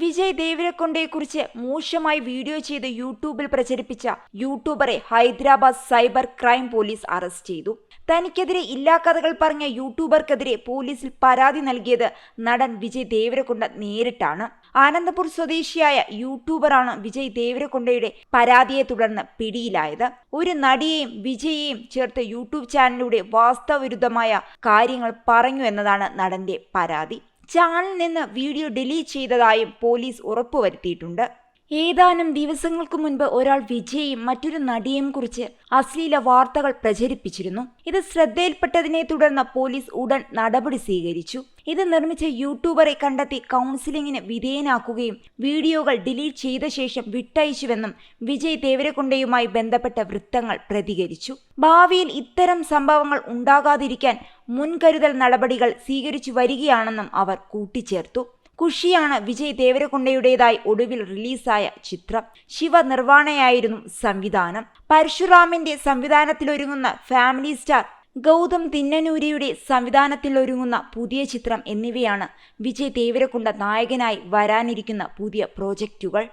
വിജയ് ദേവരക്കൊണ്ടയെ കുറിച്ച് മോശമായി വീഡിയോ ചെയ്ത് യൂട്യൂബിൽ പ്രചരിപ്പിച്ച യൂട്യൂബറെ Hyderabad cyber crime police arrest ചെയ്തു. തനിക്കെതിരെ ഇല്ലാക്കഥകൾ പറഞ്ഞ യൂട്യൂബർക്കെതിരെ പോലീസിൽ പരാതി നൽകിയത് നടൻ വിജയ് ദേവരക്കൊണ്ട നേരിട്ടാണ്. ആനന്ദപുർ സ്വദേശിയായ യൂട്യൂബറാണ് വിജയ് ദേവരക്കൊണ്ടയുടെ പരാതിയെ തുടർന്ന് പിടിയിലായത്. ഒരു നടിയെയും വിജയെയും ചേർത്ത് യൂട്യൂബ് ചാനലിലൂടെ വാസ്തവവിരുദ്ധമായ കാര്യങ്ങൾ പറഞ്ഞു എന്നതാണ് നടന്റെ പരാതി. ചാനലിൽ നിന്ന് വീഡിയോ ഡിലീറ്റ് ചെയ്തതായും പോലീസ് ഉറപ്പുവരുത്തിയിട്ടുണ്ട്. ഏതാനും ദിവസങ്ങൾക്ക് മുൻപ് ഒരാൾ വിജയും മറ്റൊരു നടിയെയും കുറിച്ച് അശ്ലീല വാർത്തകൾ പ്രചരിപ്പിച്ചിരുന്നു. ഇത് ശ്രദ്ധയിൽപ്പെട്ടതിനെ തുടർന്ന് പോലീസ് ഉടൻ നടപടി സ്വീകരിച്ചു. ഇത് നിർമ്മിച്ച യൂട്യൂബറെ കണ്ടെത്തി കൗൺസിലിങ്ങിന് വിധേയനാക്കുകയും വീഡിയോകൾ ഡിലീറ്റ് ചെയ്ത ശേഷം വിട്ടയച്ചുവെന്നും വിജയ് ദേവരകൊണ്ടയുമായി ബന്ധപ്പെട്ട വൃത്തങ്ങൾ പ്രതികരിച്ചു. ഭാവിയിൽ ഇത്തരം സംഭവങ്ങൾ ഉണ്ടാകാതിരിക്കാൻ മുൻകരുതൽ നടപടികൾ സ്വീകരിച്ചു വരികയാണെന്നും അവർ കൂട്ടിച്ചേർത്തു. കുഷിയാണ് വിജയ് ദേവരകൊണ്ടയുടേതായി ഒടുവിൽ റിലീസായ ചിത്രം. ശിവ നിർവാണയായിരുന്നു സംവിധാനം. പരശുറാമിന്റെ സംവിധാനത്തിലൊരുങ്ങുന്ന ഫാമിലി സ്റ്റാർ ഗൗതം തിന്നനൂരിയുടെ സംവിധാനത്തിലൊരുങ്ങുന്ന പുതിയ ചിത്രം എന്നിവയാണ് വിജയ് ദേവരകൊണ്ട നായകനായി വരാനിരിക്കുന്ന പുതിയ പ്രോജക്റ്റുകൾ.